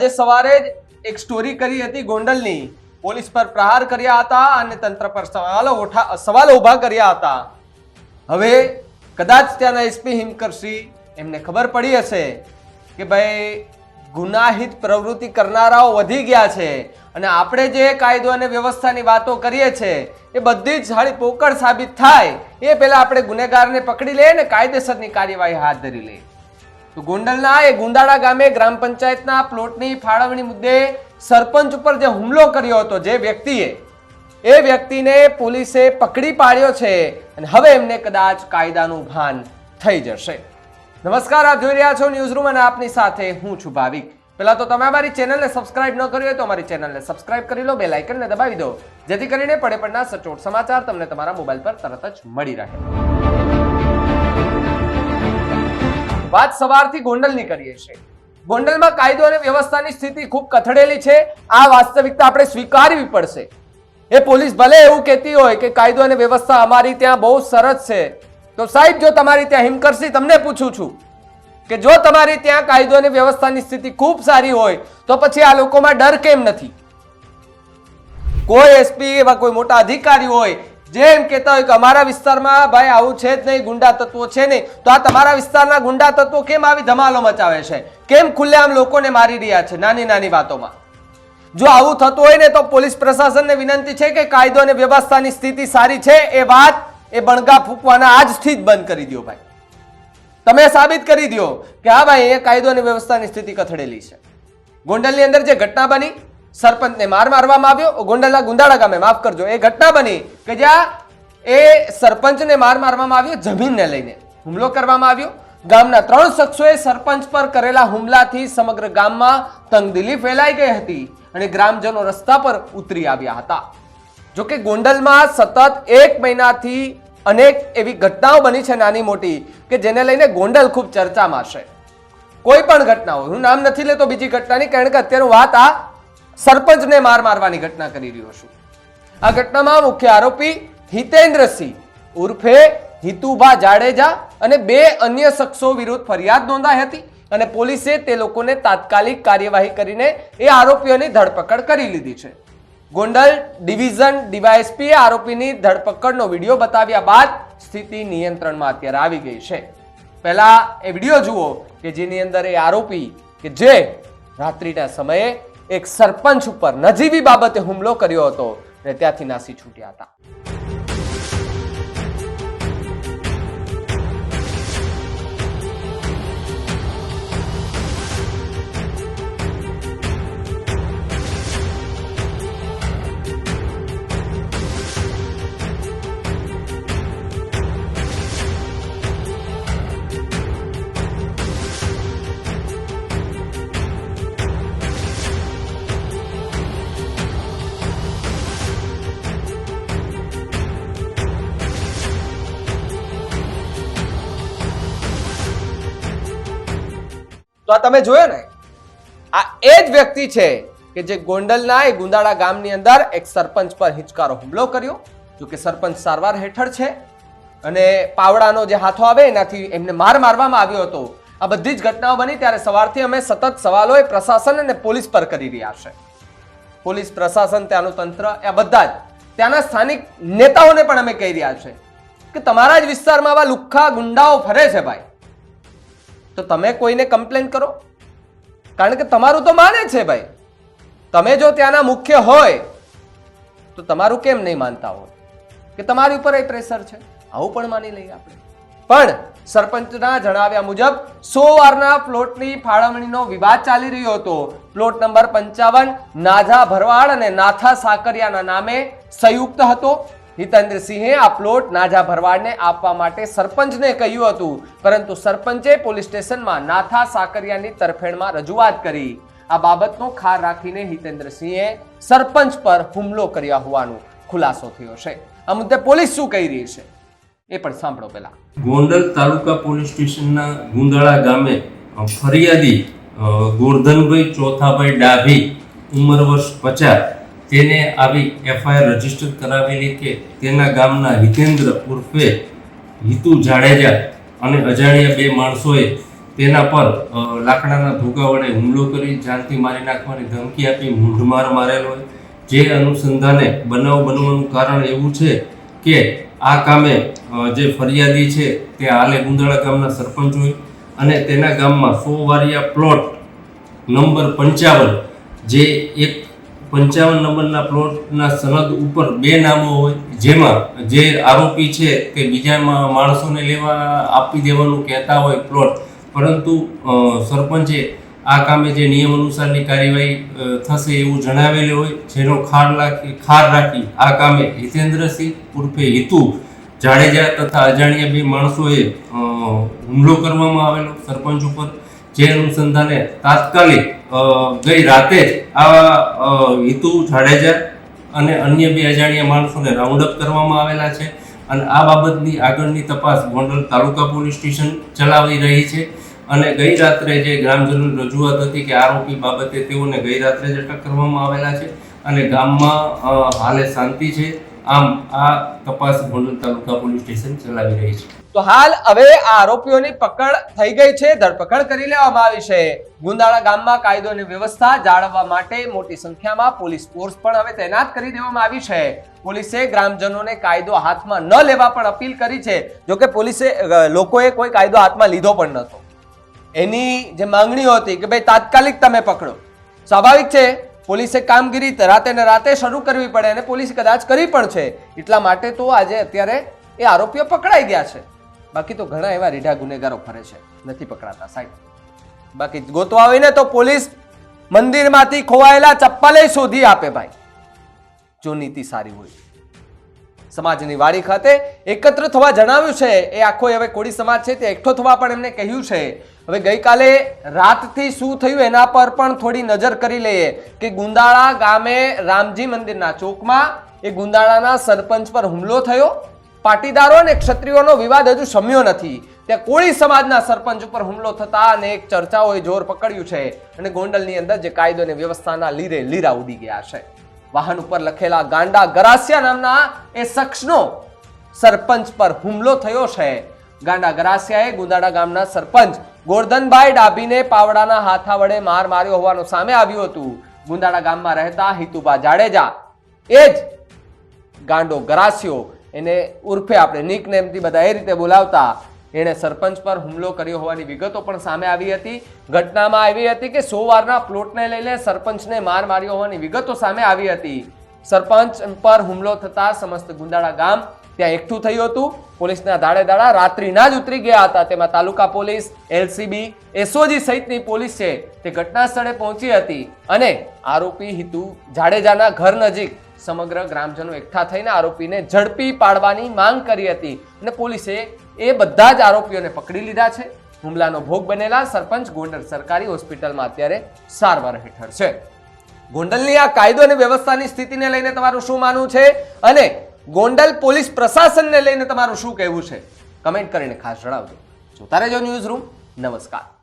આજે સવારે જ એક સ્ટોરી કરી હતી ગોંડલની. પોલીસ પર પ્રહાર કર્યા હતા અને તંત્ર પર સવાલો ઉઠા, સવાલો ઊભા કર્યા હતા. હવે કદાચ ત્યાંના એસપી હિમકરસિંહ એમને ખબર પડી હશે કે ભાઈ, ગુનાહિત પ્રવૃત્તિ કરનારાઓ વધી ગયા છે અને આપણે જે કાયદો અને વ્યવસ્થાની વાતો કરીએ છીએ, એ બધી જ હાળી પોકળ સાબિત થાય. એ પહેલાં આપણે ગુનેગારને પકડી લઈએ ને કાયદેસરની કાર્યવાહી હાથ ધરી લઈએ તો ગોંડલના એ ગુંદાળા ગામે ગ્રામ પંચાયતના પ્લોટની ફાળવણી મુદ્દે સરપંચ ઉપર જે હુમલો કર્યો હતો જે વ્યક્તિએ, એ વ્યક્તિને પોલીસે પકડી પાડ્યો છે અને હવે એમને કદાચ કાયદાનું ભાન થઈ જશે. નમસ્કાર, આપ જોઈ રહ્યા છો ન્યૂઝ રૂમ અને આપની સાથે હું છું ભાવિક. પહેલા તો તમે અમારી ચેનલને સબસ્ક્રાઇબ ન કરી હોય તો અમારી ચેનલને સબસ્ક્રાઇબ કરી લો બે લાઇકનને દબાવી દો, જેથી કરીને પડે પડના સચોટ સમાચાર તમને તમારા મોબાઈલ પર તરત જ મળી રહે. વાત સવારથી ગોંડલની કરીએ છીએ. ગોંડલમાં કાયદો અને વ્યવસ્થાની સ્થિતિ ખૂબ કથળેલી છે. આ વાસ્તવિકતા આપણે સ્વીકારવી પડશે. એ પોલીસ ભલે એવું કહેતી હોય કે કાયદો અને વ્યવસ્થા અમારી ત્યાં બહુ સરસ છે. તો સાહેબ, જો તમારી ત્યાં હિમકરસી તમને પૂછું છું કે જો તમારી ત્યાં કાયદો અને વ્યવસ્થાની સ્થિતિ ખૂબ સારી હોય, તો પછી આ લોકોમાં ડર કેમ નથી? કોઈ એસપી, એવા કોઈ મોટા અધિકારી હોય જે એમ કહેતા હોય કે અમારા વિસ્તારમાં ભાઈ આવું છે જ નહીં, ગુંડા તત્વો છે નહીં. તો આ તમારા વિસ્તારના ગુંડા તત્વો કેમ આવી ધમાલો મચાવે છે? કેમ ખુલ્લેઆમ લોકોને મારી રહ્યા છે નાની નાની વાતોમાં? જો આવું થતું હોય ને તો પોલીસ પ્રશાસનને વિનંતી છે કે કાયદો અને વ્યવસ્થાની સ્થિતિ સારી છે, એ વાત એ બણગા ફૂંકવાના આજથી જ બંધ કરી દો ભાઈ. તમે સાબિત કરી દો કે હા ભાઈ, એ કાયદો અને વ્યવસ્થાની સ્થિતિ કથળેલી છે. ગોંડલની અંદર જે ઘટના બની સરપંચને માર મારવામાં આવ્યો. ગોંડલના ગુંદાળા ગામે, માફ કરજો. એ ઘટના બની કે જ્યાં એ સરપંચને માર મારવામાં આવ્યો જમીનને લઈને. હુમલો કરવામાં આવ્યો. ગામના ત્રણ શખ્સોએ સરપંચ પર કરેલા હુમલાથી સમગ્ર ગામમાં તંગદિલી ફેલાઈ ગઈ હતી અને ગ્રામજનો રસ્તા પર ઉતરી આવ્યા હતા. જોકે ગોંડલમાં સતત એક મહિનાથી અનેક એવી ઘટનાઓ બની છે નાની મોટી કે જેને લઈને ગોંડલ ખૂબ ચર્ચામાં છે. કોઈ પણ ઘટના હોય. હું નામ નથી લેતો, બીજી ઘટનાની, કારણ કે અત્યારે વાત આ સરપંચને માર મારવાની ઘટના કરી રહ્યો છું. આ ઘટનામાં મુખ્ય આરોપી હિતેન્દ્રસિંહ ઉર્ફે હિતુભા જાડેજા અને બે અન્ય શખ્સો વિરુદ્ધ ફરિયાદ નોંધાઈ હતી અને પોલીસે તે લોકોને તાત્કાલિક કાર્યવાહી કરીને એ આરોપીઓની ધરપકડ કરી લીધી છે. ગોંડલ ડિવિઝન ડીવાયએસપીએ આરોપીની ધરપકડનો વીડિયો બતાવ્યા બાદ સ્થિતિ નિયંત્રણમાં અત્યારે આવી ગઈ છે. પહેલા એ વીડિયો જુઓ કે જેની અંદર એ આરોપી કે જે રાત્રિના સમયે એક સરપંચ ઉપર નજીવી બાબતે હુમલો કર્યો હતો અને ત્યાંથી નાસી છૂટ્યા હતા. તો આ તમે જોયો ને? આ એ જ વ્યક્તિ છે કે જે ગોંડલના એ ગુંદાળા ગામની અંદર એક સરપંચ પર હિંચકારો હુમલો કર્યો, જો કે સરપંચ સારવાર હેઠળ છે અને પાવડાનો જે હાથો આવે એનાથી એમને માર મારવામાં આવ્યો હતો. આ બધી જ ઘટનાઓ બની ત્યારે સવારથી અમે સતત સવાલો એ પ્રશાસન અને પોલીસ પર કરી રહ્યા છે. પોલીસ પ્રશાસન, ત્યાંનું તંત્ર, આ બધા જ. ત્યાંના સ્થાનિક નેતાઓને પણ અમે કહી રહ્યા છે કે તમારા જ વિસ્તારમાં આવા લુખ્ખા ગુંડાઓ ફરે છે ભાઈ. તો તમે કોઈને કમ્પ્લેન કરો? કારણ કે તમારું તો માને છે ભાઈ. તમે જો ત્યાંના મુખ્ય હોય, તો તમારું કેમ નહીં માનતા હોય? કે તમારી ઉપર એ પ્રેશર છે? આવું પણ માની લઈએ આપણે. પણ સરપંચના જણાવ્યા મુજબ સો વારના પ્લોટની ફાળવણીનો વિવાદ ચાલી રહ્યો હતો. પ્લોટ નંબર પંચાવન નાઝા ભરવાડ અને નાથા સાકરિયાના નામે સંયુક્ત હતો. હિતેન્દ્રસિંહે આ પ્લોટ નાજા ભરવાડને આપવા માટે સરપંચને કહ્યું હતું. પરંતુ સરપંચે પોલીસ સ્ટેશનમાં નાથા સાકરિયાની તરફેણમાં રજૂઆત કરી. આ બાબતનો ખાર રાખીને હિતેન્દ્રસિંહે સરપંચ પર હુમલો કર્યા હોવાનો ખુલાસો થયો છે. આ મુદ્દે પોલીસ શું કહી રહી છે? એ પણ સાંભળો પહેલા. ગોંડલ તાલુકા પોલીસ સ્ટેશનના ગુંદળા ગામે ફરિયાદી ગોરધનભાઈ ચોથાભાઈ ડાભી, ઉંમર વર્ષ પચાસ તેને આવી એફઆઈઆર રજિસ્ટર કરાવેલી કે તેના ગામના હિતેન્દ્ર ઉર્ફે હિતુ જાડેજા અને અજાણ્યા બે માણસોએ તેના પર લાકડાના ભૂગા વડે હુમલો કરી, જાનથી મારી નાખવાની ધમકી આપી, મૂંઢમાર મારેલ જે અનુસંધાને બનાવ બનવાનું કારણ એવું છે કે આ કામે જે ફરિયાદી છે તે હાલે ગુંદાળા ગામના સરપંચ હોય અને તેના ગામમાં સો વારિયા પ્લોટ નંબર પંચાવન જે એક પંચાવન નંબરના પ્લોટના સનદ ઉપર બે નામો હોય, જેમાં જે આરોપી છે તે બીજા માણસોને લેવા આપી દેવાનું કહેતા હોય પ્લોટ. પરંતુ સરપંચે આ કામે જે નિયમ અનુસારની કાર્યવાહી થશે એવું જણાવેલું હોય, જેનો ખાર રાખી ખાર રાખી આ કામે હિતેન્દ્રસિંહ ઉર્ફે હિતુ જાડેજા તથા અજાણ્યા બે માણસોએ હુમલો કરવામાં આવેલો. સરપંચ ઉપર જે અનુસંધાને તાત્કાલિક ગઈ રાતે જ આ અ, હિતુ જાડેજા અને અન્ય બે અજાણ્યા માણસોને રાઉન્ડ અપ કરવામાં આવેલા છે અને આ બાબતની આગળની તપાસ ગોંડલ તાલુકા પોલીસ સ્ટેશન ચલાવી રહી છે. અને ગઈ રાત્રે જે ગ્રામજનોની રજૂઆત હતી કે આરોપી બાબતે તેઓને ગઈ રાત્રે જ અટક કરવામાં આવેલા છે અને ગામમાં હાલે શાંતિ છે. આમ આ તપાસ ગોંડલ તાલુકા પોલીસ સ્ટેશન ચલાવી રહી છે. તો હાલ હવે આ આરોપીઓની પકડ થઈ ગઈ છે, ધરપકડ કરી લેવામાં આવી છે. ગુંદાળા ગામમાં કાયદો અને વ્યવસ્થા જાળવવા માટે મોટી સંખ્યામાં પોલીસ ફોર્સ પણ હવે તૈનાત કરી દેવામાં આવી છે. પોલીસે ગ્રામજનોને કાયદો હાથમાં ન લેવા પણ અપીલ કરી છે જોકે પોલીસે લોકોએ કોઈ કાયદો હાથમાં લીધો પણ નહોતો. એની જે માંગણીઓ હતી કે, ભાઈ, તાત્કાલિક તમે પકડો. સ્વાભાવિક છે પોલીસે કામગીરી રાતે ને રાતે શરૂ કરવી પડે અને પોલીસ કદાચ કરી પણ છે. એટલા માટે તો આજે અત્યારે એ આરોપીઓ પકડાઈ ગયા છે. બાકી તો ઘણા એવા રીઢા ગુનેગારો ફરે છે. નથી પકડાતા, સાહેબ. બાકી ગોતવા હોય ને તો પોલીસ મંદિરમાંથી ખોવાયેલા ચપ્પલે શોધી આપે ભાઈ. જો નીતિ સારી હોય. સમાજની વાડી ખાતે એકત્ર થવા જણાવ્યું છે. એ આખો હવે કોળી સમાજ છે તે એકઠો થવા પણ એમને કહ્યું છે. હવે ગઈકાલે રાતથી શું થયું એના પર પણ થોડી નજર કરી લઈએ કે ગુંદાળા ગામે રામજી મંદિરના ચોકમાં એ ગુંદાળાના સરપંચ પર હુમલો થયો. પાટીદારો અને ક્ષત્રિયોનો વિવાદ હજુ શમ્યો નથી. ત્યાં કોળી સમાજના સરપંચ ઉપર હુમલો થતા અને એક ચર્ચાઓએ જોર પકડ્યું છે અને ગોંડલની અંદર જે કાયદો અને વ્યવસ્થાના લીરે લીરા ઉડી ગયા છે. વાહન ઉપર લખેલા ગાંડા ગરાસિયા નામના એ શખ્સનો સરપંચ પર હુમલો થયો છે. ગાંડા ગરાસિયાએ ગુંદાડા ગામના સરપંચ ગોરધનભાઈ ડાભીને પાવડાના હાથા વડે માર માર્યો હોવાનું સામે આવ્યું હતું. ગુંદાડા ગામમાં રહેતા હિતુભા જાડેજા, એ જ ગાંડો ગરાસિયો, એને ઉર્ફે આપણે નિક નેમથી બધા એ રીતે બોલાવતા એણે સરપંચ પર હુમલો કર્યો હોવાની વિગતો પણ સામે આવી હતી. ઘટનામાં આવી હતી કે સોવારના પ્લોટને લઈને સરપંચને માર માર્યો હોવાની વિગતો સામે આવી હતી. સરપંચ પર હુમલો થતા સમસ્ત ગુંદાળા ગામ ત્યાં એકઠું થયું હતું. પોલીસના દાડે દાડા રાત્રિના જ ઉતરી ગયા હતા. તેમાં તાલુકા પોલીસ, એલસીબી, એસઓજી સહિતની પોલીસ છે તે ઘટના સ્થળે પહોંચી હતી અને આરોપી હિતુ જાડેજાના ઘર નજીક સમગ્ર ગ્રામજનો એકઠા થઈને આરોપીને ઝડપી પાડવાની માંગ કરી હતી અને પોલીસે એ બધા જ આરોપીઓને પકડી લીધા છે. હુમલાનો ભોગ બનેલા સરપંચ ગોંડલ સરકારી હોસ્પિટલમાં અત્યારે સારવાર હેઠળ છે. ગોંડલની આ કાયદો અને વ્યવસ્થાની સ્થિતિને લઈને તમારું શું માનવું છે? અને ગોંડલ પોલીસ પ્રશાસનને લઈને તમારું શું કહેવું છે? કમેન્ટ કરીને ખાસ જણાવજો. જોતા રહેજો ન્યૂઝ રૂમ. નમસ્કાર.